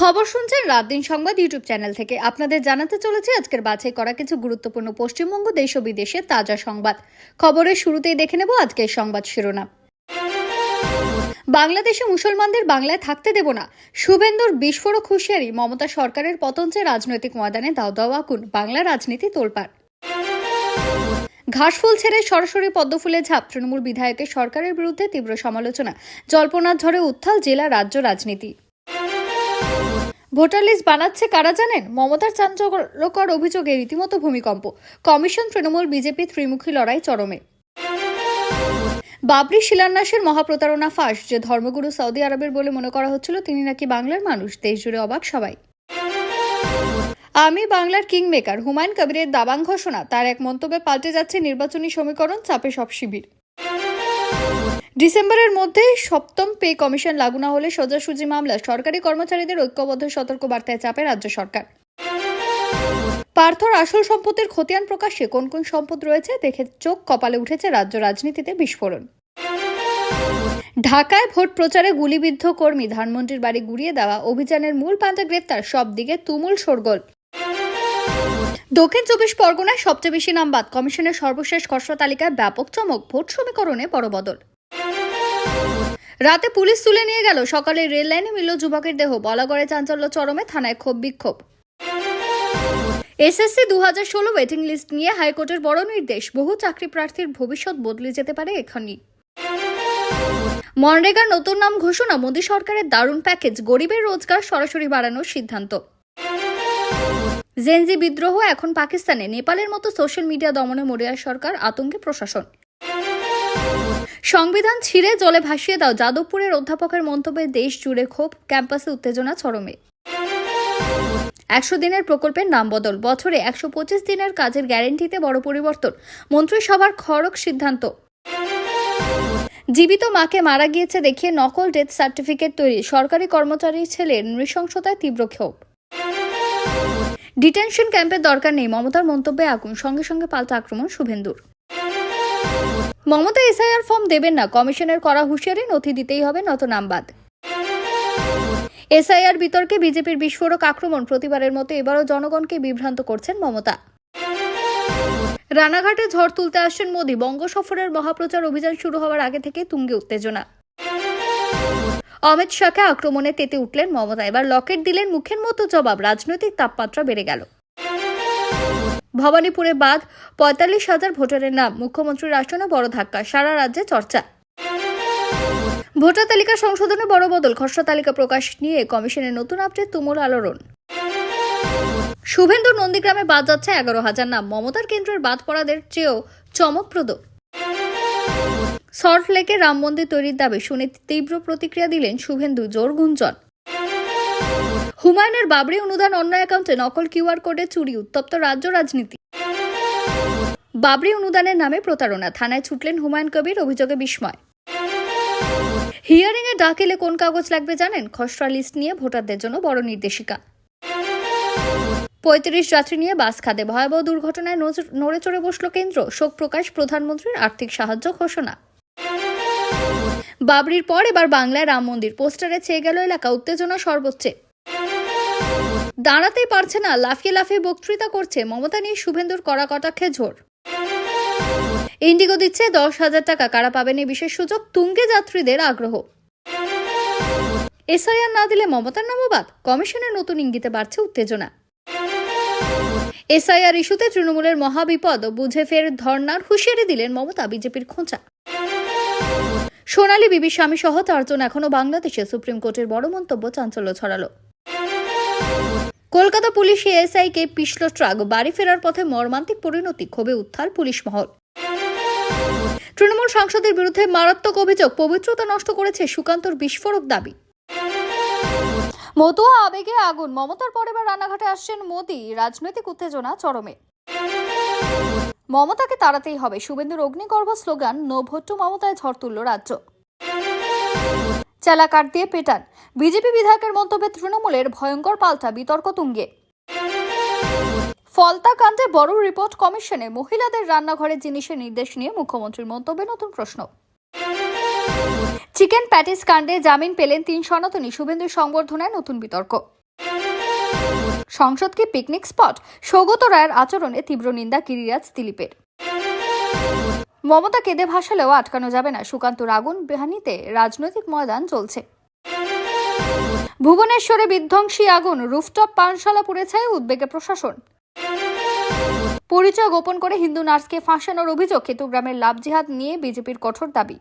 খবর শুনছেন রাত দিন সংবাদ ইউটিউব চ্যানেল থেকে। আপনাদের জানাতে চলেছি আজকের বাছাই করা কিছু গুরুত্বপূর্ণ পশ্চিমবঙ্গ, দেশ ও বিদেশের তাজা সংবাদ। খবরের শুরুতেই দেখে নেব আজকের সংবাদ শিরোনাম। বাংলাদেশে মুসলমানদের বাংলায় থাকতে দেব না। শুভেন্দুর বিস্ফোরক হুঁশিয়ারি, মমতা সরকারের পতন চেয়ে রাজনৈতিক ময়দানে, দাও দাও আকুন, বাংলা রাজনীতি তোলপাড়। ঘাসফুল ছেড়ে সরাসরি পদ্মফুলে ঝাঁপ, তৃণমূল বিধায়কের সরকারের বিরুদ্ধে তীব্র সমালোচনা, জল্পনার ঝড়ে উত্থাল জেলা রাজ্য রাজনীতি। ভোটার লিস্ট বানাচ্ছে কারা জানেন? মমতার চাঞ্চল্যকর অভিযোগে রীতিমতো ভূমিকম্প। কমিশন তৃণমূল বিজেপি ত্রিমুখী লড়াই চরমে। বাবরি শিলান্যাসের মহাপ্রতারণা ফাঁস, যে ধর্মগুরু সৌদি আরবের বলে মনে করা হচ্ছিল, তিনি নাকি বাংলার মানুষ দেশ জুড়ে অবাক সবাই। আমি বাংলার কিং মেকার হুমায়ুন কবিরের দাবাং ঘোষণা, তার এক মন্তব্যে পাল্টে যাচ্ছে নির্বাচনী সমীকরণ, চাপে সব শিবির। ডিসেম্বরের মধ্যে সপ্তম পে কমিশন লাগু না হলে সোজাসুজি মামলা। সরকারি কর্মচারীদের ঐক্যবদ্ধ সতর্ক বার্তায় চাপে রাজ্য সরকার। পার্থর আসল সম্পদের খতিয়ান প্রকাশে কোন কোন সম্পদ রয়েছে দেখে চোখ কপালে উঠেছে রাজ্য রাজনীতিতে বিস্ফোরণ। ঢাকায় ভোট প্রচারে গুলিবিদ্ধ কর্মী ধানমন্ত্রীর বাড়ি গুড়িয়ে দেওয়া অভিযানের মূল পান্তা গ্রেফতার সব দিকে তুমুল শোরগোল। দক্ষিণ চব্বিশ পরগনায় সবচেয়ে বেশি নাম বাদ কমিশনের সর্বশেষ খসড়া তালিকায় ব্যাপক চমক, ভোট সমীকরণে বড় বদল। রাতে পুলিশ তুলে নিয়ে গেল। সকালে রেল লাইনে মিলল যুবকের দেহ। বলাগড়ে চাঞ্চল্য চরমে থানায় ক্ষোভ বিক্ষোভ। এসএসসি দু হাজার ষোলো ওয়েটিং লিস্ট নিয়ে হাইকোর্টের বড় নির্দেশ। বহু চাকরি প্রার্থীর ভবিষ্যৎ বদলে যেতে পারে এখানেই। মনরেগার নতুন নাম ঘোষণা। মোদী সরকারের দারুণ প্যাকেজ। গরিবের রোজগার সরাসরি বাড়ানোর সিদ্ধান্ত। জেনজি বিদ্রোহ এখন পাকিস্তানে। নেপালের মতো সোশ্যাল মিডিয়া দমনে মরিয়া সরকার আতঙ্কে প্রশাসন। সংবিধান ছিঁড়ে জলে ভাসিয়ে দাও। যাদবপুরের অধ্যাপকের মন্তব্যে দেশ জুড়ে ক্ষোভ, ক্যাম্পাসে উত্তেজনা, চরমে। একশো দিনের প্রকল্পের নাম বদল। বছরে একশো পঁচিশ দিনের কাজের গ্যারেন্টিতে বড় পরিবর্তন। মন্ত্রিসভার খড়ক সিদ্ধান্ত। জীবিত মাকে মারা গিয়েছে দেখিয়ে নকল ডেথ সার্টিফিকেট তৈরি। সরকারি কর্মচারীর ছেলের নৃশংসতায় তীব্র ক্ষোভ। ডিটেনশন ক্যাম্পের দরকার নেই। মমতার মন্তব্যে আগুন। সঙ্গে সঙ্গে পাল্টা আক্রমণ শুভেন্দুর। মমতা এসআইআর ফর্ম দেবেন না, কমিশনের করা হুঁশিয়ারি নথি দিতেই হবে নত নামবাদ এসআইআর বিতর্কে বিজেপির বিস্ফোরক আক্রমণ প্রতিবারের মতো এবারও জনগণকে বিভ্রান্ত করছেন মমতা। রানাঘাটে ঝড় তুলতে আসছেন মোদী, বঙ্গ সফরের মহাপ্রচার অভিযান শুরু হওয়ার আগে থেকে তুঙ্গে উত্তেজনা। অমিত শাহকে আক্রমণে তেতে উঠলেন মমতা, এবার লকেট দিলেন মুখের মতো জবাব, রাজনৈতিক তাপমাত্রা বেড়ে গেল। ভবানীপুরে বাদ পঁয়তাল্লিশ হাজার ভোটারের নাম। মুখ্যমন্ত্রীর আসনে বড় ধাক্কা, সারা রাজ্যে চর্চা। ভোটার তালিকা সংশোধনে বড় বদল, খসড়া তালিকা প্রকাশ নিয়ে কমিশনের নতুন আপডেট তুমুল আলোড়ন। শুভেন্দু নন্দীগ্রামে বাদ যাচ্ছে এগারো হাজার নাম, মমতার কেন্দ্রের বাদ পড়াদের চেয়েও চমকপ্রদ। সল্টলেকে রাম মন্দির তৈরির দাবি, শুনে তীব্র প্রতিক্রিয়া দিলেন শুভেন্দু, জোর গুঞ্জন। হুমায়ুনের বাবরি অনুদান অন্য অ্যাকাউন্টে নকল কিউআর কোডে চুরি উত্তপ্ত রাজ্য রাজনীতি। বাবরি অনুদানের নামে প্রতারণা, থানায় ছুটলেন হুমায়ুন কবির, অভিযোগে বিস্ময়। হিয়ারিং এ ডাক এলে কোন কাগজ লাগবে জানেন? খসড়া লিস্ট নিয়ে ভোটারদের জন্য বড় নির্দেশিকা। পঁয়ত্রিশ যাত্রী নিয়ে বাস খাদে ভয়াবহ দুর্ঘটনায় নড়ে চড়ে বসল কেন্দ্র, শোক প্রকাশ, প্রধানমন্ত্রীর আর্থিক সাহায্য ঘোষণা। বাবরির পর এবার বাংলায় রাম মন্দির। পোস্টারে ছেয়ে গেল এলাকা, উত্তেজনা সর্বোচ্চে। দাঁড়াতেই পারছে না, লাফিয়ে লাফিয়ে বক্তৃতা করছে মমতা নিয়ে শুভেন্দুর কড়া কটাক্ষে ঝোর। ইন্ডিগো দিচ্ছে দশ হাজার টাকা, কারা পাবেন এই বিশেষ সুযোগ? তুঙ্গে যাত্রীদের আগ্রহ। এসআইআর না দিলে মমতার নামবাদ কমিশনের নতুন ইঙ্গিতে বাড়ছে উত্তেজনা। এসআইআর ইস্যুতে তৃণমূলের মহাবিপদ, বুঝে ফের ধর্নার হুঁশিয়ারি দিলেন মমতা বিজেপির খোঁচা। সোনালী বিবি স্বামী সহ চারজন এখনও বাংলাদেশে, সুপ্রিম কোর্টের বড় মন্তব্য চাঞ্চল্য ছড়ালো। কলকাতা পুলিশ এএসআই কে পিষল ট্রাক, বাড়ি ফেরার পথে মর্মান্তিক পরিণতি, ক্ষোভে উত্থাল পুলিশ মহল। তৃণমূল সাংসদের বিরুদ্ধে মারাত্মক অভিযোগ, পবিত্রতা নষ্ট করেছে সুকান্তর বিস্ফোরক দাবি। মতুয়া আবেগে আগুন, মমতার পর এবার রানাঘাটে আসছেন মোদি, রাজনৈতিক উত্তেজনা চরমে। মমতাকে তাড়াতেই হবে, শুভেন্দুর অগ্নিগর্ভ স্লোগান নো মমতায় ঝড় তুলল রাজ্য। চেলা কাট দিয়ে পেটান। বিজেপি বিধায়কের মন্তব্যে তৃণমূলের ভয়ঙ্কর পাল্টা বিতর্ক তুঙ্গে ফলতা কাণ্ডে বড় রিপোর্ট কমিশনে মহিলাদের রান্নাঘরের জিনিসের নির্দেশ নিয়ে মুখ্যমন্ত্রীর মন্তব্যে নতুন প্রশ্ন। চিকেন প্যাটিস কাণ্ডে জামিন পেলেন তিন সনাতনী শুভেন্দু সংবর্ধনায় নতুন বিতর্ক। সংসদকে পিকনিক স্পট? সৌগত রায়ের আচরণে তীব্র নিন্দা গিরিরাজ দিলীপের। মমতা কেঁদে ভাসালেও আটকানো যাবে না। সুকান্তর আগুন বেহানিতে রাজনৈতিক ময়দান চলছে। ভুবনেশ্বরে বিধ্বংসী আগুন, রুফটপ পানশালা পুড়ে ছায় উদ্বেগে প্রশাসন। পরিচয় গোপন করে হিন্দু নার্সকে ফাঁসানোর অভিযোগ কেতুগ্রামের লাভ জিহাদ নিয়ে বিজেপির কঠোর দাবি।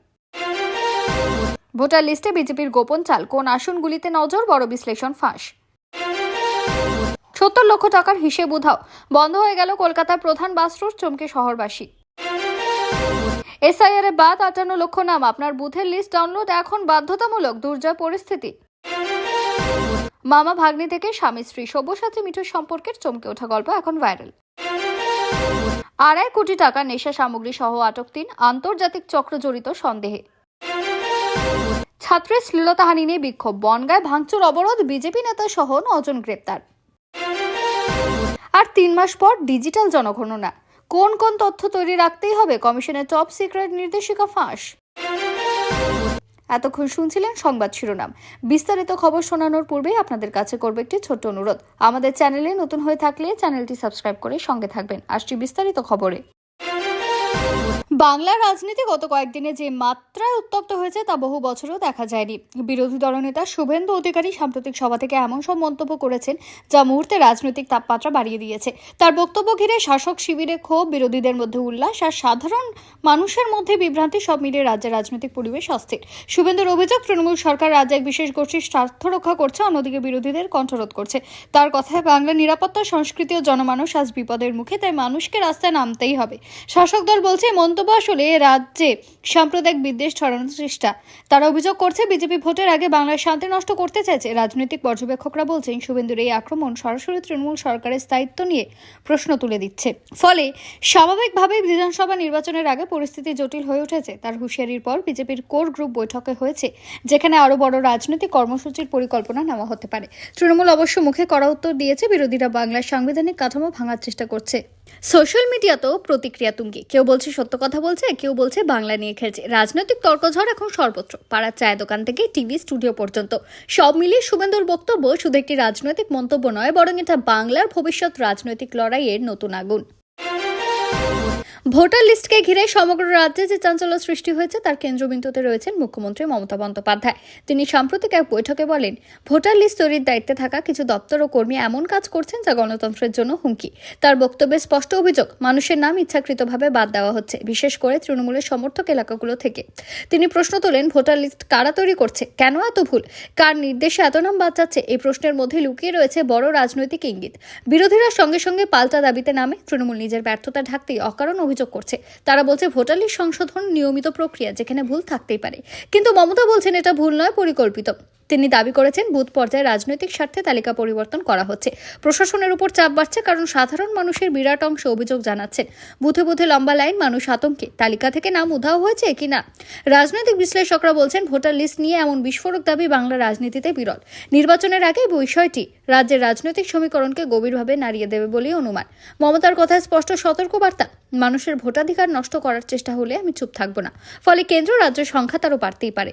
ভোটার লিস্টে বিজেপির গোপন চাল, কোন আসনগুলিতে নজর, বড় বিশ্লেষণ, ফাঁস। সত্তর লক্ষ টাকার হিসেব উধাও। বন্ধ হয়ে গেল কলকাতার প্রধান বাস রুট চমকে শহরবাসী। এসআইআর এ বাদ আটান্ন লক্ষ নাম। আপনার বুথের লিস্ট ডাউনলোড এখন বাধ্যতামূলক দুর্জয় পরিস্থিতি। মামা ভাগ্নি থেকে স্বামী স্ত্রী সব্যসাচী মিঠুর সম্পর্কের চমকে ওঠা গল্প এখন ভাইরাল। আড়াই কোটি টাকা নেশা সামগ্রী সহ আটক তিন আন্তর্জাতিক চক্র জড়িত সন্দেহে। ছাত্রের শ্লীলতাহানি নিয়ে বিক্ষোভ। বনগায় ভাঙচুর অবরোধ, বিজেপি নেতা সহ নজন গ্রেপ্তার। আর তিন মাস পর ডিজিটাল জনগণনা। কোন কোন তথ্য তৈরি রাখতেই হবে কমিশনের টপ সিক্রেট নির্দেশিকা ফাঁস। এতক্ষণ শুনছিলেন সংবাদ শিরোনাম। বিস্তারিত খবর শোনানোর পূর্বেই আপনাদের কাছে করব একটি ছোট্ট অনুরোধ। আমাদের চ্যানেলে নতুন হয়ে থাকলে চ্যানেলটি সাবস্ক্রাইব করে সঙ্গে থাকবেন। আসছি বিস্তারিত খবরে। বাংলার রাজনীতি গত কয়েকদিনে যে মাত্রায় উত্তপ্ত হয়েছে তা বহু বছরও দেখা যায়নি। বিরোধী দলনেতা শুভেন্দু অধিকারী সাম্প্রতিক সভা থেকে এমন সব মন্তব্য করেছেন, যা মুহূর্তে রাজনৈতিক তাপমাত্রা বাড়িয়ে দিয়েছে। তার বক্তব্য ঘিরে শাসক শিবিরে ক্ষোভ, বিরোধীদের মধ্যে উল্লাস আর সাধারণ মানুষের মধ্যে বিভ্রান্তি সব মিলিয়ে রাজ্যের রাজনৈতিক পরিবেশ অস্থির। শুভেন্দুর অভিযোগ, তৃণমূল সরকার রাজ্যে এক বিশেষ গোষ্ঠীর স্বার্থ রক্ষা করছে, অন্যদিকে বিরোধীদের কণ্ঠরোধ করছে। তার কথায় বাংলার নিরাপত্তা, সংস্কৃতি ও জনমানুষ আজ বিপদের মুখে, তাই মানুষকে রাস্তায় নামতেই হবে। শাসক দল বলছে মন্তব্য আসলে রাজ্যে সাম্প্রদায়িক বিদ্বেষ ছড়ানোর চেষ্টা। তারা অভিযোগ করছে, বিজেপি ভোটের আগে বাংলার শান্তি নষ্ট করতে চাইছে। রাজনৈতিক পর্যবেক্ষকরা বলছেন, শুভেন্দুর এই আক্রমণ সরাসরি তৃণমূল সরকারের স্থায়িত্ব নিয়ে প্রশ্ন তুলে দিচ্ছে। ফলে স্বাভাবিকভাবেই বিধানসভা নির্বাচনের আগে পরিস্থিতি জটিল হয়ে উঠেছে। তার হুঁশিয়ারির পর বিজেপির কোর গ্রুপ বৈঠকে হয়েছে, যেখানে আরও বড় রাজনৈতিক কর্মসূচির পরিকল্পনা নেওয়া হতে পারে। তৃণমূল অবশ্য মুখে করা উত্তর দিয়েছে, বিরোধীরা বাংলার সাংবিধানিক কাঠামো ভাঙার চেষ্টা করছে। সোশ্যাল মিডিয়াতেও প্রতিক্রিয়া তুঙ্গি। কেউ বলছে সত্য কথা বলছে, কেউ বলছে বাংলা নিয়ে খেলছে। রাজনৈতিক তর্কঝড় এখন সর্বত্র। পাড়ার চায়ের দোকান থেকে টিভি স্টুডিও পর্যন্ত। সব মিলিয়ে শুভেন্দুর বক্তব্য, শুধু একটি রাজনৈতিক মন্তব্য নয়, বরং এটা বাংলার ভবিষ্যৎ রাজনৈতিক লড়াইয়ের নতুন আগুন। ভোটার লিস্টকে ঘিরে সমগ্র রাজ্যে যে চাঞ্চল্য সৃষ্টি হয়েছে, তার কেন্দ্রবিন্দুতে রয়েছেন মুখ্যমন্ত্রী মমতা বন্দ্যোপাধ্যায়। তিনি সাম্প্রতিক এক বৈঠকে বলেন, ভোটার লিস্ট তৈরির দায়িত্বে থাকা কিছু দপ্তর ও কর্মী এমন কাজ করছেন যা গণতন্ত্রের জন্য হুমকি। তার বক্তব্যে স্পষ্ট অভিযোগ, মানুষের নাম ইচ্ছাকৃতভাবে বাদ দেওয়া হচ্ছে, বিশেষ করে তৃণমূলের সমর্থক এলাকাগুলো থেকে। তিনি প্রশ্ন তোলেন, ভোটার লিস্ট কারা তৈরি করছে? কেন এত ভুল? কার নির্দেশে এত নাম বাদ যাচ্ছে এই প্রশ্নের মধ্যে লুকিয়ে রয়েছে বড় রাজনৈতিক ইঙ্গিত। বিরোধীরা সঙ্গে সঙ্গে পাল্টা দাবিতে নামে, তৃণমূল নিজের ব্যর্থতা ঢাকতেই অকারণ অভিযোগ করছে। তারা বলছে ভোটার লিস্ট সংশোধন নিয়মিত প্রক্রিয়া যেখানে ভুল থাকতেই পারে। কিন্তু মমতা বলছেন, এটা ভুল নয়, পরিকল্পিত। তিনি দাবি করেছেন, বুথ পর্যায়ে রাজনৈতিক স্বার্থে তালিকা পরিবর্তন করা হচ্ছে। প্রশাসনের উপর চাপ বাড়ছে কারণ সাধারণ মানুষের বিরাট অংশ অভিযোগ জানাচ্ছেন। বুথে বুথে লম্বা লাইন, মানুষ আতঙ্কে। তালিকা থেকে নাম উধাও হয়েছে কিনা রাজনৈতিক বিশ্লেষকরা বলছেন, ভোটার লিস্ট নিয়ে এমন বিস্ফোরক দাবি বাংলা রাজনীতিতে বিরল। নির্বাচনের আগে বিষয়টি রাজ্যের রাজনৈতিক সমীকরণকে গভীরভাবে নাড়িয়ে দেবে বলেই অনুমান। মমতার কথায় স্পষ্ট সতর্কবার্তা। মানুষের ভোটাধিকার নষ্ট করার চেষ্টা হলে আমি চুপ থাকব না। ফলে কেন্দ্র রাজ্যের সংখ্যা তারও বাড়তেই পারে।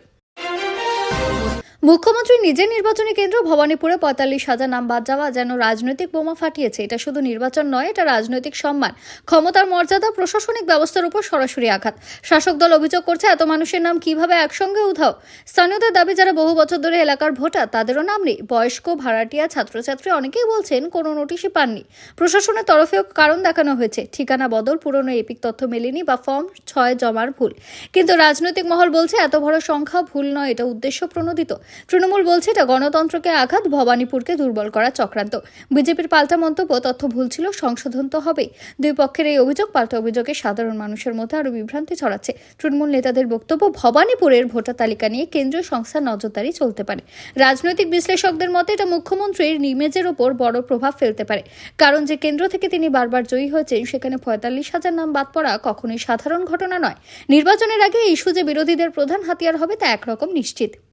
মুখ্যমন্ত্রী নিজের নির্বাচনী কেন্দ্র ভবানীপুরে পঁয়তাল্লিশ হাজার নাম বাদ যাওয়া যেন রাজনৈতিক বোমা ফাটিয়েছে, এটা শুধু নির্বাচন নয়, এটা রাজনৈতিক সম্মান। ক্ষমতার মর্যাদা, প্রশাসনিক ব্যবস্থার উপর সরাসরি আঘাত। শাসক দল অভিযোগ করছে, এত মানুষের নাম কীভাবে একসঙ্গে উধাও? স্থানীয়দের দাবি, যারা বহু বছর ধরে এলাকার ভোটার, তাদেরও নাম নেই। বয়স্ক, ভাড়াটিয়া ছাত্রছাত্রী অনেকেই বলছেন, কোনো নোটিশই পাননি। প্রশাসনের তরফেও কারণ দেখানো হয়েছে। ঠিকানা বদল, পুরনো এপিক তথ্য মেলেনি বা ফর্ম ছয় জমার ভুল। কিন্তু রাজনৈতিক মহল বলছে, এত বড় সংখ্যা ভুল নয়, এটা উদ্দেশ্য প্রণোদিত। তৃণমূল বলছে এটা গণতন্ত্রকে আঘাত, ভবানীপুরকে দুর্বল করা চক্রান্ত। বিজেপির পাল্টা মন্তব্য, তথ্য ভুল ছিল, সংশোধন তো হবেই। দুই পক্ষের এই অভিযোগ, পাল্টা অভিযোগে সাধারণ মানুষের মধ্যে আরও বিভ্রান্তি ছড়াচ্ছে। তৃণমূল নেতাদের বক্তব্য, ভবানীপুরের ভোটার তালিকা নিয়ে কেন্দ্রীয় সংস্থার নজরদারি চলতে পারে। রাজনৈতিক বিশ্লেষকদের মতে এটা মুখ্যমন্ত্রীর ইমেজের ওপর বড় প্রভাব ফেলতে পারে। কারণ যে কেন্দ্র থেকে তিনি বারবার জয়ী হয়েছেন, সেখানে পঁয়তাল্লিশ হাজার নাম বাদ পড়া কখনোই সাধারণ ঘটনা নয়। নির্বাচনের আগে ইস্যু যে বিরোধীদের প্রধান হাতিয়ার হবে তা একরকম নিশ্চিত।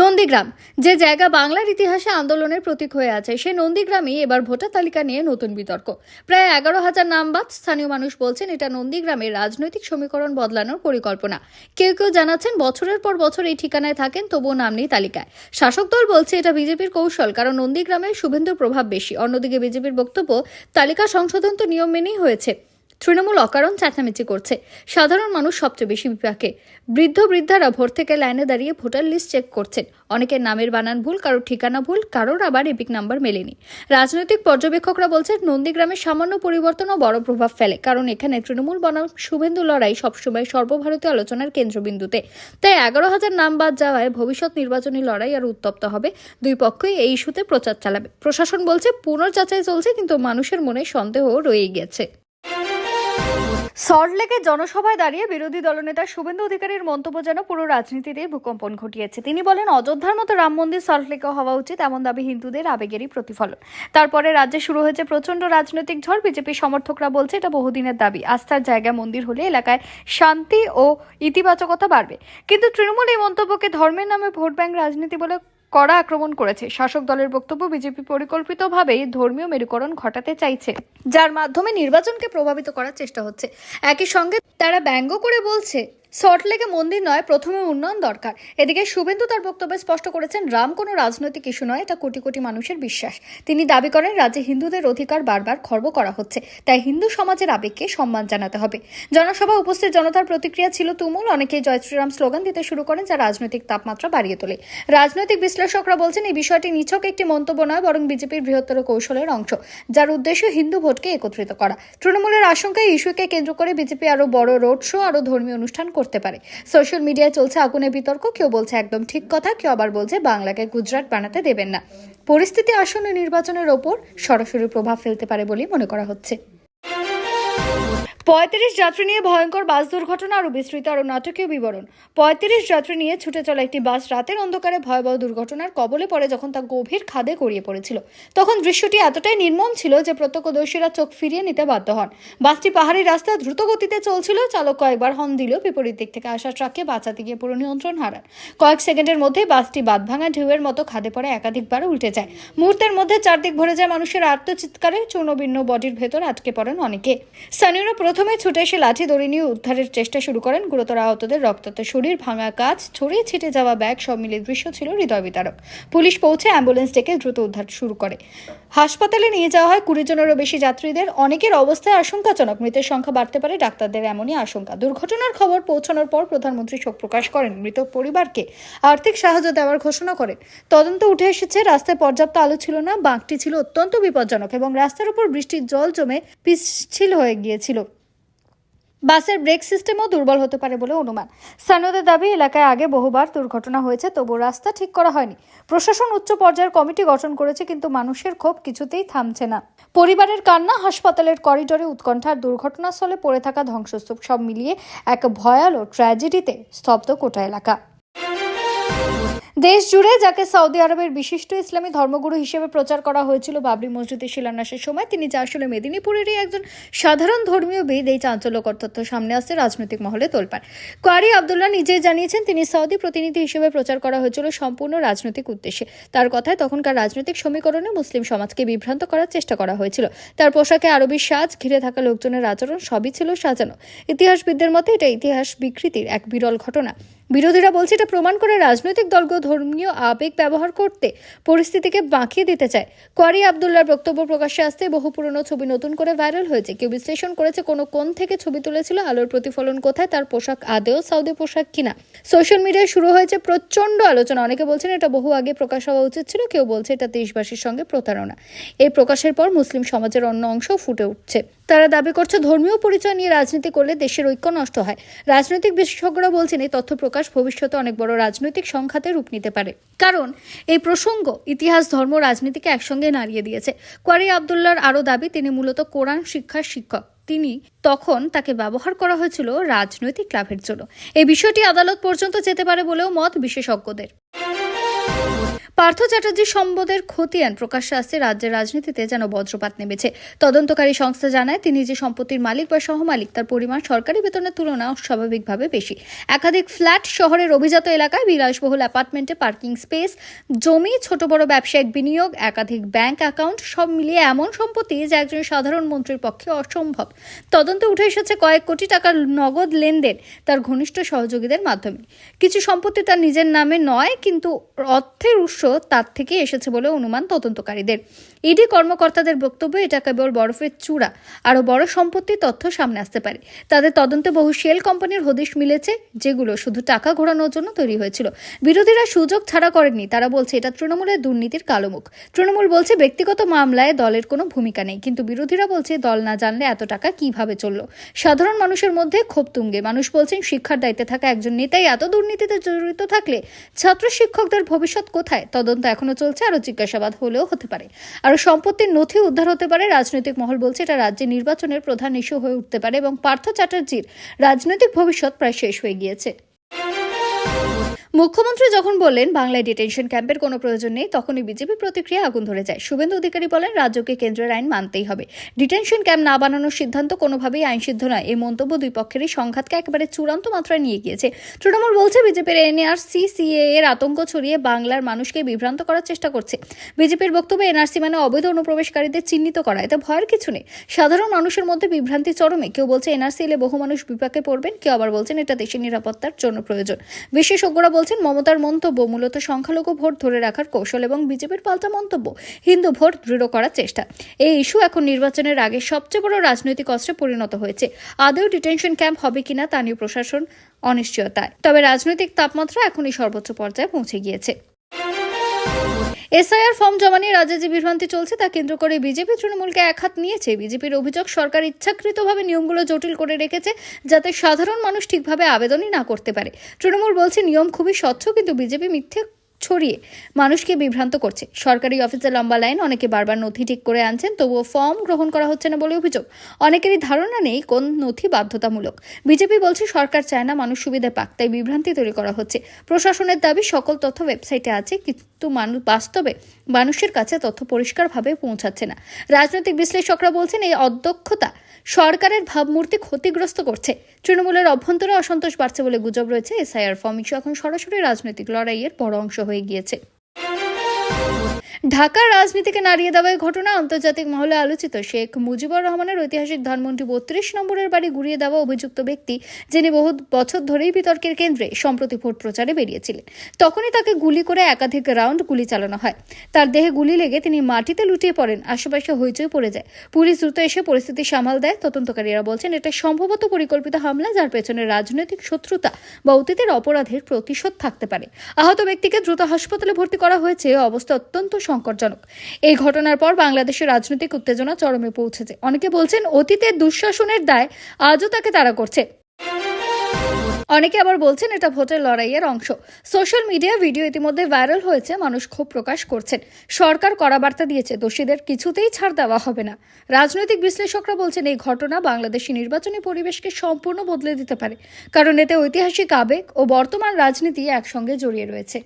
নন্দীগ্রাম। যে জায়গা বাংলার ইতিহাসে আন্দোলনের প্রতীক হয়ে আছে সেই নন্দীগ্রামই এবার ভোটার তালিকা নিয়ে নতুন বিতর্ক। প্রায় এগারো হাজার নাম বাদ স্থানীয় মানুষ বলছেন, এটা নন্দীগ্রামের রাজনৈতিক সমীকরণ বদলানোর পরিকল্পনা। কেউ কেউ জানাচ্ছেন, বছরের পর বছর এই ঠিকানায় থাকেন, তবুও নাম নেই তালিকায়। শাসক দল বলছে, এটা বিজেপির কৌশল, কারণ নন্দীগ্রামে শুভেন্দুর প্রভাব বেশি। অন্যদিকে বিজেপির বক্তব্য, তালিকা সংশোধন তো নিয়ম মেনেই হয়েছে। তৃণমূল অকারণ চেঁচামেচি করছে। সাধারণ মানুষ সবচেয়ে বেশি বিপাকে। বৃদ্ধ বৃদ্ধারা ভোর থেকে লাইনে দাঁড়িয়ে ভোটার লিস্ট চেক করছেন। অনেকের নামের বানান ভুল, কারোর ঠিকানা ভুল, কারোর আবার এপিক নাম্বার মেলেনি। রাজনৈতিক পর্যবেক্ষকরা বলছেন নন্দীগ্রামের সামান্য পরিবর্তনও বড় প্রভাব ফেলে, কারণ এখানে তৃণমূল বনাম শুভেন্দু লড়াই সবসময় সর্বভারতীয় আলোচনার কেন্দ্রবিন্দুতে। তাই এগারো হাজার নাম বাদ যাওয়ায় ভবিষ্যৎ নির্বাচনী লড়াই আর উত্তপ্ত হবে। দুই পক্ষই এই ইস্যুতে প্রচার চালাবে। প্রশাসন বলছে, পুনর্যাচাই চলছে, কিন্তু মানুষের মনে সন্দেহ রয়ে গেছে। সল্টলেকে জনসভায় দাঁড়িয়ে বিরোধী দলনেতা শুভেন্দু অধিকারীর মন্তব্য যেন পুরো রাজনীতিতে ভূকম্পন ঘটিয়েছে। তিনি বলেন, অযোধ্যার মতো রাম মন্দির সল্টলেকেও হওয়া উচিত, এমন দাবি হিন্দুদের আবেগেরই প্রতিফলন। তারপরে রাজ্যে শুরু হয়েছে প্রচণ্ড রাজনৈতিক ঝড়। বিজেপি সমর্থকরা বলছে, এটা বহুদিনের দাবি। আস্থার জায়গা মন্দির হলে এলাকায় শান্তি ও ইতিবাচকতা বাড়বে। কিন্তু তৃণমূল এই মন্তব্যকে ধর্মের নামে ভোট ব্যাংক রাজনীতি বলে কড়া আক্রমণ করেছে। শাসক দলের বক্তব্য বিজেপি পরিকল্পিতভাবেই ধর্মীয় মেরুকরণ ঘটাতে চাইছে। যার মাধ্যমে নির্বাচনকে প্রভাবিত করার চেষ্টা হচ্ছে। একই সঙ্গে তারা ব্যঙ্গ করে বলছে সল্টলেকে মন্দির নয়, প্রথমে উন্নয়ন দরকার। এদিকে শুভেন্দু তার বক্তব্যে স্পষ্ট করেছেন, রাম কোনো রাজনৈতিক ইস্যু নয়, এটা কোটি কোটি মানুষের বিশ্বাস। তিনি দাবি করেন, রাজ্যে হিন্দুদের অধিকার বারবার খর্ব করা হচ্ছে, তাই হিন্দু সমাজের আবেগকে সম্মান জানাতে হবে। জনসভা উপস্থিত জনতার প্রতিক্রিয়া ছিল তুমুল, অনেকেই জয় শ্রীরাম স্লোগান দিতে শুরু করেন, যা রাজনৈতিক তাপমাত্রা বাড়িয়ে তোলে। রাজনৈতিক বিশ্লেষকরা বলছেন, এই বিষয়টি নিছক একটি মন্তব্য নয়, বরং বিজেপির বৃহত্তর কৌশলের অংশ, যার উদ্দেশ্য হিন্দু ভোটকে একত্রিত করা। তৃণমূলের আশঙ্কা এই ইস্যুকে কেন্দ্র করে বিজেপি আরও বড় রোড শো আরও ধর্মীয় অনুষ্ঠান করতে পারে। সোশ্যাল মিডিয়ায় চলছে আগুনে বিতর্ক, কেউ বলছে একদম ঠিক কথা, কেউ আবার বলছে বাংলাকে গুজরাট বানাতে দেবেন না। পরিস্থিতি আসন্ন নির্বাচনের ওপর সরাসরি প্রভাব ফেলতে পারে বলে মনে করা হচ্ছে। পঁয়ত্রিশ যাত্রী নিয়ে ভয়ঙ্কর বাস দুর্ঘটনা আরও বিস্তৃত আরও নাটকীয় বিবরণ। পঁয়ত্রিশ যাত্রী নিয়ে ছুটে চলা একটি বাস রাতের অন্ধকারে ভয়াবহ দুর্ঘটনার কবলে পড়ে যখন তা গভীর খাদে গড়িয়ে পড়েছিল। তখন দৃশ্যটি এতটাই নির্মম ছিল যে প্রত্যক্ষদর্শীরা চোখ ফিরিয়ে নিতে বাধ্য হন। বাসটি পাহাড়ি রাস্তা দ্রুত গতিতে চলছিল, চালক কয়েকবার হর্ন দিলেও বিপরীত দিক থেকে আসা ট্রাককে বাঁচাতে গিয়ে পুরো নিয়ন্ত্রণ হারান। কয়েক সেকেন্ডের মধ্যে বাসটি বাঁধভাঙা ঢেউয়ের মতো খাদে পড়ে একাধিকবার উল্টে যায়। মুহূর্তের মধ্যে চারদিক ভরে যায় মানুষের আত্মচিৎকারে চূর্ণবিন্ন বডির ভেতর আটকে পড়েন অনেকে। স্থানীয়রা প্রথমে ছুটে এসে লাঠি দড়ি নিয়ে উদ্ধারের চেষ্টা শুরু করেন। গুরুতর আহতদের রক্তাক্ত শরীর, ভাঙা কাজ, ছড়িয়ে ছিটে যাওয়া ব্যাগ সব মিলে দৃশ্য ছিল হৃদয় বিতারক পুলিশ পৌঁছে অ্যাম্বুলেন্স ডেকে দ্রুত উদ্ধার শুরু করে। হাসপাতালে নিয়ে যাওয়া হয় কুড়ি জনেরও বেশি যাত্রীদের। অনেকের অবস্থায় আশঙ্কাজনক। মৃতের সংখ্যা বাড়তে পারে, ডাক্তারদের এমনই আশঙ্কা। দুর্ঘটনার খবর পৌঁছানোর পর প্রধানমন্ত্রী শোক প্রকাশ করেন। মৃত পরিবারকে আর্থিক সাহায্য দেওয়ার ঘোষণা করেন। তদন্ত উঠে এসেছে, রাস্তায় পর্যাপ্ত আলো ছিল না বাঁকটি ছিল অত্যন্ত বিপজ্জনক এবং রাস্তার উপর বৃষ্টির জল জমে পিচ্ছিল হয়ে গিয়েছিল। বাসের ব্রেক সিস্টেমও দুর্বল হতে পারে বলে অনুমান। স্থানীয়দের দাবি, এলাকায় আগে বহুবার দুর্ঘটনা হয়েছে তবু রাস্তা ঠিক করা হয়নি। প্রশাসন উচ্চ পর্যায়ের কমিটি গঠন করেছে, কিন্তু মানুষের ক্ষোভ কিছুতেই থামছে না। পরিবারের কান্না, হাসপাতালের করিডোরে উৎকণ্ঠার দুর্ঘটনাস্থলে পড়ে থাকা ধ্বংসস্তূপ সব মিলিয়ে এক ভয়ালো ট্র্যাজেডিতে স্তব্ধ কোটা এলাকা। দেশ জুড়ে যাকে সৌদি আরবের বিশিষ্ট ইসলামী ধর্মগুরু হিসেবে প্রচার করা হয়েছিল বাবরি মসজিদের শিলান্যাসের সময়, তিনি যা আসলে মেদিনীপুরেরই একজন সাধারণ ধর্মীয় বেদ, এই চাঞ্চল্যকর তথ্য সামনে আসছে রাজনৈতিক মহলে তোলপাড়। কোয়ারি আবদুল্লাহ নিজেই জানিয়েছেন, তিনি সৌদি প্রতিনিধি হিসেবে প্রচার করা হয়েছিল সম্পূর্ণ রাজনৈতিক উদ্দেশ্যে। তার কথায় তখনকার রাজনৈতিক সমীকরণে মুসলিম সমাজকে বিভ্রান্ত করার চেষ্টা করা হয়েছিল। তার পোশাকে আরবি সাজ, ঘিরে থাকা লোকজনের আচরণ সবই ছিল সাজানো। ইতিহাসবিদদের মতে, এটা ইতিহাস বিকৃতির এক বিরল ঘটনা। বিরোধীরা বলছে এটা প্রমাণ করে রাজনৈতিক দলগুলো ধর্মীয় আবেগ ব্যবহার করতে পরিস্থিতিকে বাঁকিয়ে দিতে চায়। কোয়ারি আবদুল্লার বক্তব্য প্রকাশ্যে আসতে বহু পুরনো ছবি নতুন করে ভাইরাল হয়েছে। কেউ বিশ্লেষণ করেছে কোনো কোন থেকে ছবি তুলেছিল, আলোর প্রতিফলন কোথায়, তার পোশাক আদেও সাউদি পোশাক কিনা। সোশ্যাল মিডিয়ায় শুরু হয়েছে প্রচণ্ড আলোচনা। অনেকে বলছেন এটা বহু আগে প্রকাশ হওয়া উচিত ছিল, কেউ বলছে এটা দেশবাসীর সঙ্গে প্রতারণা। এই প্রকাশের পর মুসলিম সমাজের অন্য অংশ ফুটে উঠছে। তারা দাবি করছে ধর্মীয় পরিচয় নিয়ে রাজনীতি করলে দেশের ঐক্য নষ্ট হয়। রাজনৈতিক বিশেষজ্ঞরা বলছেন এই তথ্য প্রকাশ ভবিষ্যতে অনেক বড় রাজনৈতিক সংঘাতে রূপ নিতে পারে। কারণ, এই প্রসঙ্গ ইতিহাস, ধর্ম, রাজনীতিকে একসঙ্গে নাড়িয়ে দিয়েছে। কোয়ারি আবদুল্লার আরও দাবি, তিনি মূলত কোরআন শিক্ষার শিক্ষক। তিনি তখন তাকে ব্যবহার করা হয়েছিল রাজনৈতিক লাভের জন্য। এই বিষয়টি আদালত পর্যন্ত যেতে পারে বলেও মত বিশেষজ্ঞদের। পার্থ চ্যাটার্জি সম্পদের খতিয়ান প্রকাশ্যে আসছে রাজ্যের রাজনীতিতে যেন বজ্রপাত নেমেছে। তদন্তকারী সংস্থা জানায়, তিনি যে সম্পত্তির মালিক বা সহমালিক, তার পরিমাণ সরকারি বেতনের তুলনা অস্বাভাবিকভাবে বেশি। একাধিক ফ্ল্যাট শহরের অভিজাত এলাকায় বিলাসবহুল অ্যাপার্টমেন্টে পার্কিং স্পেস, জমি, ছোট বড় ব্যবসায়িক বিনিয়োগ, একাধিক ব্যাংক অ্যাকাউন্ট, সব মিলিয়ে এমন সম্পত্তি যা একজন সাধারণ মন্ত্রীর পক্ষে অসম্ভব। তদন্তে উঠে এসেছে কয়েক কোটি টাকার নগদ লেনদেন তার ঘনিষ্ঠ সহযোগীদের মাধ্যমে। কিছু সম্পত্তি তার নিজের নামে নয়, কিন্তু অর্থের উৎস তার থেকে এসেছে বলে অনুমান তদন্তকারীদের। ইডি কর্মকর্তাদের বক্তব্য এটা কেবল বরফের চূড়া, আরও বড় সম্পত্তির তথ্য সামনে আসতে পারে। তাদের তদন্তে বহু শেল কোম্পানির হদিশ মিলেছে, যেগুলো শুধু টাকা ঘোরানোর জন্য তৈরি হয়েছিল। বিরোধীরা সুযোগ ছাড়া করেননি, তারা বলছে এটা তৃণমূলের দুর্নীতির কালো মুখ। তৃণমূল বলছে ব্যক্তিগত মামলায় দলের কোনো ভূমিকা নেই, কিন্তু বিরোধীরা বলছে দল না জানলে এত টাকা কীভাবে চলল? সাধারণ মানুষের মধ্যে ক্ষোভ তুঙ্গে। মানুষ বলছেন শিক্ষার দায়িত্বে থাকা একজন নেতাই এত দুর্নীতিতে জড়িত থাকলে ছাত্র শিক্ষকদের ভবিষ্যৎ কোথায়? তদন্ত এখনও চলছে, আরও জিজ্ঞাসাবাদ হলেও হতে পারে। আরও সম্পত্তির নথি উদ্ধার হতে পারে, রাজনৈতিক মহল বলছে এটা রাজ্যে নির্বাচনের প্রধান ইস্যু হয়ে উঠতে পারে এবং পার্থ চ্যাটার্জির রাজনৈতিক ভবিষ্যৎ প্রায় শেষ হয়ে গিয়েছে। মুখ্যমন্ত্রী যখন বললেন, বাংলায় ডিটেনশন ক্যাম্পের কোনো প্রয়োজন নেই, তখনই বিজেপি প্রতিক্রিয়া আগুন ধরে যায়। শুভেন্দু অধিকারী বলেন, রাজ্যকে কেন্দ্রের আইন মানতেই হবে। ডিটেনশন ক্যাম্প না বানানোর সিদ্ধান্ত কোনোভাবেই আইনসিদ্ধ নয়। এই মন্তব্য দুই পক্ষেরই সংঘাতকে একেবারে চূড়ান্ত মাত্রায় নিয়ে গিয়েছে। তৃণমূল বলছে, বিজেপির এনআরসি সিএ এর আতঙ্ক ছড়িয়ে বাংলার মানুষকে বিভ্রান্ত করার চেষ্টা করছে। বিজেপির বক্তব্য এনআরসি মানে অবৈধ অনুপ্রবেশকারীদের চিহ্নিত করা। এতে ভয়ের কিছু নেই। সাধারণ মানুষের মধ্যে বিভ্রান্তি চরমে। কেউ বলছে, এনআরসি এলে বহু মানুষ বিপাকে পড়বেন। কেউ আবার বলছেন, এটা দেশের নিরাপত্তার জন্য প্রয়োজন। বিশেষজ্ঞরা বলছেন, মমতার মন্তব্য মূলত সংখ্যালঘু ভোট ধরে রাখার কৌশল এবং বিজেপির পাল্টা মন্তব্য। হিন্দু ভোট দৃঢ় করার চেষ্টা। এই ইস্যু এখন নির্বাচনের আগে সবচেয়ে বড় রাজনৈতিক অস্ত্রে পরিণত হয়েছে। আদৌ ডিটেনশন ক্যাম্প হবে কিনা তা নিয়ে প্রশাসন অনিশ্চয়তায়। তবে রাজনৈতিক তাপমাত্রা এখনই সর্বোচ্চ পর্যায়ে পৌঁছে গিয়েছে। এসআইআর ফর্ম জমা নিয়ে রাজ্যে যে বিভ্রান্তি চলছে তা কেন্দ্র করে বিজেপি তৃণমূলকে এক হাত নিয়েছে। বিজেপির অভিযোগ, সরকার ইচ্ছাকৃতভাবে নিয়মগুলো জটিল করে রেখেছে যাতে সাধারণ মানুষ ঠিকভাবে আবেদনই না করতে পারে। তৃণমূল বলছে, নিয়ম খুবই স্বচ্ছ, কিন্তু বিজেপি মিথ্যে ছড়িয়ে মানুষকে বিভ্রান্ত করছে। সরকারি অফিসে লম্বা লাইন অনেকে বারবার নথি ঠিক করে আনছেন, তবুও ফর্ম গ্রহণ করা হচ্ছে না বলে অভিযোগ। অনেকেরই ধারণা নেই কোন নথি বাধ্যতামূলক। বিজেপি বলছে, সরকার চায় না মানুষ সুবিধা পাক, তাই বিভ্রান্তি তৈরি করা হচ্ছে। প্রশাসনের দাবি, সকল তথ্য ওয়েবসাইটে আছে, কিন্তু মানুষ বাস্তবে মানুষের কাছে তথ্য পরিষ্কারভাবে পৌঁছাচ্ছে না। রাজনৈতিক বিশ্লেষকরা বলছেন, এই অধ্যক্ষতা সরকারের ভাবমূর্তি ক্ষতিগ্রস্ত করছে। তৃণমূলের অভ্যন্তরে অসন্তোষ বাড়ছে বলে গুজব রয়েছে এসআইআর ফর্ম। ইস্যু এখন সরাসরি রাজনৈতিক লড়াইয়ের বড় অংশ হয়ে গিয়েছে। ঢাকার রাজনীতিকে নাড়িয়ে দেওয়ার ঘটনা আন্তর্জাতিক মহলে আলোচিত। শেখ মুজিবুর রহমানের ঐতিহাসিক ধানমন্ডি বত্রিশ নম্বরের বাড়ি গুড়িয়ে দেওয়া অভিযুক্ত ব্যক্তি, যিনি বহু বছর ধরেই বিতর্কের কেন্দ্রে সম্প্রতি ভোট প্রচারে বেরিয়েছিলেন। তখনই তাকে গুলি করে একাধিক রাউন্ড গুলি চালানো হয়। তার দেহে গুলি লেগে তিনি মাটিতে লুটিয়ে পড়েন, আশেপাশে হইচই পড়ে যায়। পুলিশ দ্রুত এসে পরিস্থিতি সামাল দেয়। তদন্তকারীরা বলছেন, এটা সম্ভবত পরিকল্পিত হামলা, যার পেছনে রাজনৈতিক শত্রুতা বা অতীতের অপরাধের প্রতিশোধ থাকতে পারে। আহত ব্যক্তিকে দ্রুত হাসপাতালে ভর্তি করা হয়েছে। অবস্থা অত্যন্ত সংকটজনক। এই ঘটনার পর বাংলাদেশের রাজনৈতিক উত্তেজনা চরমে পৌঁছেছে। অনেকে বলছেন, অতীতের দুঃশাসনের দায় আজও তাকে তারা করছে। অনেকে আবার বলছেন, এটা ভোটের লড়াইয়ের অংশ। সোশ্যাল মিডিয়া ভিডিও ইতিমধ্যে ভাইরাল হয়েছে, মানুষ ক্ষোভ প্রকাশ করছেন। সরকার কড়া বার্তা দিয়েছে, দোষীদের কিছুতেই ছাড় দেওয়া হবে না। রাজনৈতিক বিশ্লেষকরা বলছেন, এই ঘটনা বাংলাদেশি নির্বাচনী পরিবেশকে সম্পূর্ণ বদলে দিতে পারে। কারণ এতে ঐতিহাসিক আবেগ ও বর্তমান রাজনীতি একসঙ্গে জড়িয়ে রয়েছে।